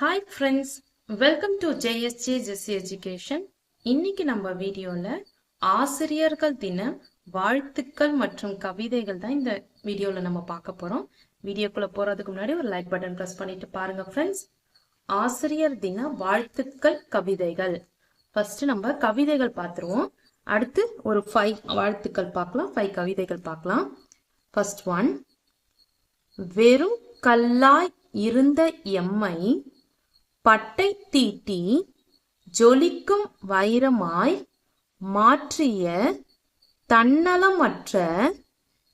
Hi friends welcome to JSJ Jessy education இன்னைக்கு நம்ம வீடியோவில் ஆசிரியர்கள் தின வாழ்த்துக்கள் மற்றும் கவிதைகள் தான் இந்த வீடியோவில் நம்ம பார்க்க போகிறோம் வீடியோக்குள்ளே போகிறதுக்கு முன்னாடி ஒரு லைக் பட்டன் ப்ரெஸ் பண்ணிட்டு பாருங்க ஃப்ரெண்ட்ஸ் ஆசிரியர் தின வாழ்த்துக்கள் கவிதைகள். ஃபர்ஸ்ட் நம்ம கவிதைகள் பார்த்துருவோம். அடுத்து ஒரு ஃபைவ் வாழ்த்துக்கள் பார்க்கலாம் ஃபைவ் கவிதைகள் பார்க்கலாம். ஃபர்ஸ்ட் ஒன் வெறும் கல்லாய் இருந்த எம்மை பட்டை தீட்டி ஜொலிக்கும் வைரமாய் மாற்றிய தன்னலமற்ற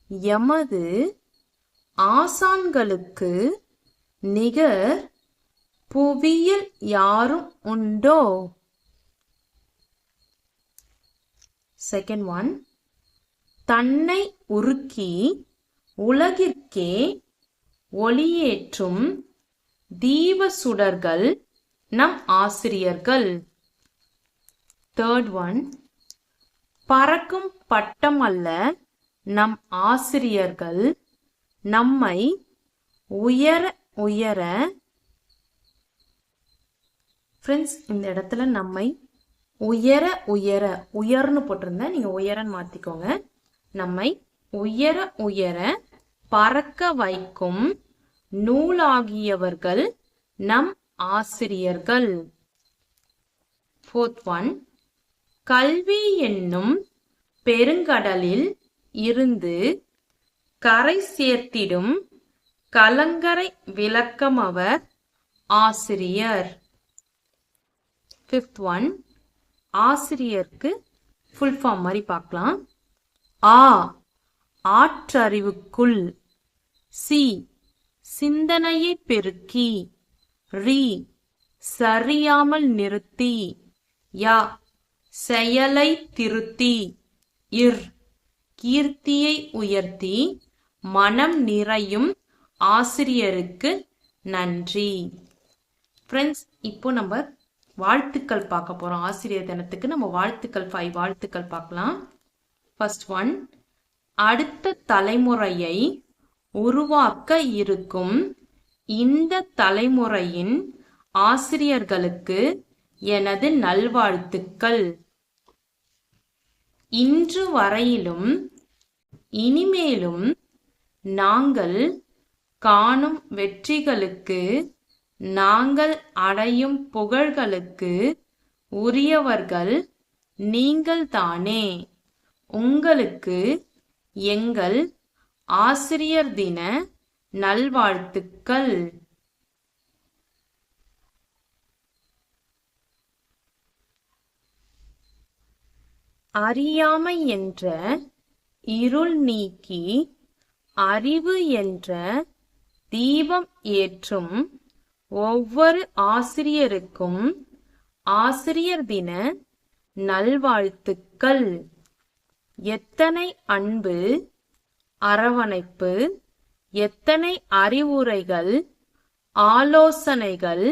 எமது ஆசான்களுக்கு நிகர் புவியில் யாரும் உண்டோ? செகண்ட் ஒன் தன்னை உருக்கி உலகிற்கே ஒளியேற்றும் தீப சுடர்கள் நம் ஆசிரியர்கள். தேர்ட் ஒன் பறக்கும் பட்டம் அல்ல நம் ஆசிரியர்கள் நம்மை உயர உயர ஃப்ரெண்ட்ஸ் இந்த இடத்துல நம்மை உயர உயர உயர்னு போட்டிருந்தேன் நீங்கள் உயரன்னு மாத்திக்கோங்க. நம்மை உயர உயர பறக்க வைக்கும் நூலாகியவர்கள் நம் ஆசிரியர்கள். Fourth one. கல்வி என்னும் பெருங்கடலில் இருந்து கரை சேர்த்திடும் கலங்கரை விளக்கம் அவர் ஆசிரியர். ஃபிஃப்த் ஒன் ஆசிரியருக்கு ஃபுல் ஃபார்ம் மாதிரி பார்க்கலாம். ஆ. ஆற்றறிவுக்குள். சி. சிந்தனையை பெருக்கி. ரீ சரியாமல் நிறுத்தி. யா செயலை திருத்தி. இர் கீர்த்தியை உயர்த்தி. மனம் நிறையும் ஆசிரியருக்கு நன்றி. ஃப்ரெண்ட்ஸ் இப்போ நம்ம வாழ்த்துக்கள் பார்க்க போகிறோம் ஆசிரியர் தினத்துக்கு நம்ம வாழ்த்துக்கள் ஃபைவ் வாழ்த்துக்கள் பார்க்கலாம். ஃபர்ஸ்ட் ஒன் அடுத்த தலைமுறையை உருவாக்க இருக்கும் இந்த தலைமுறையின் ஆசிரியர்களுக்கு எனது நல்வாழ்த்துக்கள். இன்று வரையிலும் இனிமேலும் நாங்கள் காணும் வெற்றிகளுக்கு நாங்கள் அடையும் புகழ்களுக்கு உரியவர்கள் நீங்கள்தானே. உங்களுக்கு எங்கள் ஆசிரியர் தின நல்வாழ்த்துக்கள். அறியாமை என்ற இருள் நீக்கி அறிவு என்ற தீபம் ஏற்றும் ஒவ்வொரு ஆசிரியருக்கும் ஆசிரியர் தின நல்வாழ்த்துக்கள். எத்தனை அன்பு அரவணைப்பு எத்தனை அறிவுரைகள் ஆலோசனைகள்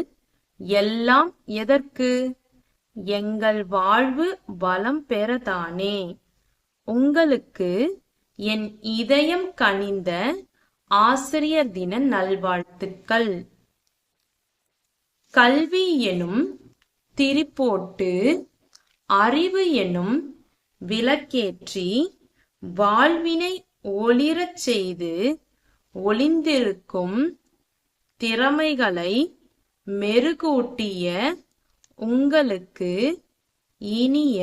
எல்லாம் எதற்கு? எங்கள் வாழ்வு வளம் பெறதானே. உங்களுக்கு என் இதயம் கனிந்த ஆசிரியர் தின நல்வாழ்த்துக்கள். கல்வி எனும் திரிப்போட்டு அறிவு எனும் விளக்கேற்றி வாழ்வினை ஒளிரச் செய்து ஒளிந்திருக்கும் திறமைகளை மெருகூட்டிய உங்களுக்கு இனிய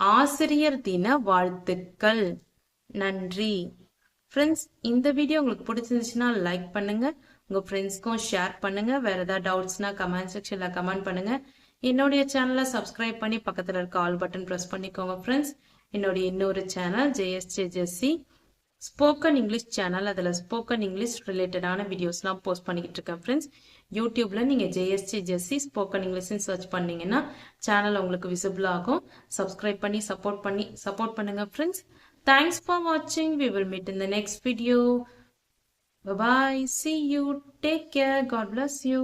ஆசிரியர் தின வாழ்த்துக்கள். நன்றி. ஃப்ரெண்ட்ஸ் இந்த வீடியோ உங்களுக்கு பிடிச்சிருந்துச்சுன்னா லைக் பண்ணுங்க. உங்க ஃப்ரெண்ட்ஸ்க்கும் ஷேர் பண்ணுங்க. வேற ஏதாவது டவுட்ஸ்னா கமெண்ட் செக்ஷன்ல கமெண்ட் பண்ணுங்க. என்னுடைய சேனலை சப்ஸ்கிரைப் பண்ணி பக்கத்தில் இருக்க ஆல் பட்டன் ப்ரெஸ் பண்ணிக்கோங்க ஃப்ரெண்ட்ஸ் என்னுடைய இன்னொரு channel JSJ Jessy spoken English channel அதில் ஸ்போக்கன் இங்கிலீஷ் ரிலேட்டடான வீடியோஸ்லாம் போஸ்ட் பண்ணிக்கிட்டு இருக்கேன் ஃப்ரெண்ட்ஸ் யூடியூப்ல நீங்கள் ஜேஎஸ்ஜி ஜெஸ்சி ஸ்போக்கன் இங்கிலீஷ்னு சர்ச் பண்ணீங்கன்னா சேனல் உங்களுக்கு விசிபிள் ஆகும். சப்ஸ்கிரைப் பண்ணி சப்போர்ட் பண்ணி சப்போர்ட் பண்ணுங்க ஃப்ரெண்ட்ஸ் தேங்க்ஸ் ஃபார் வாட்சிங் we will meet in the next video bye see you take care God bless you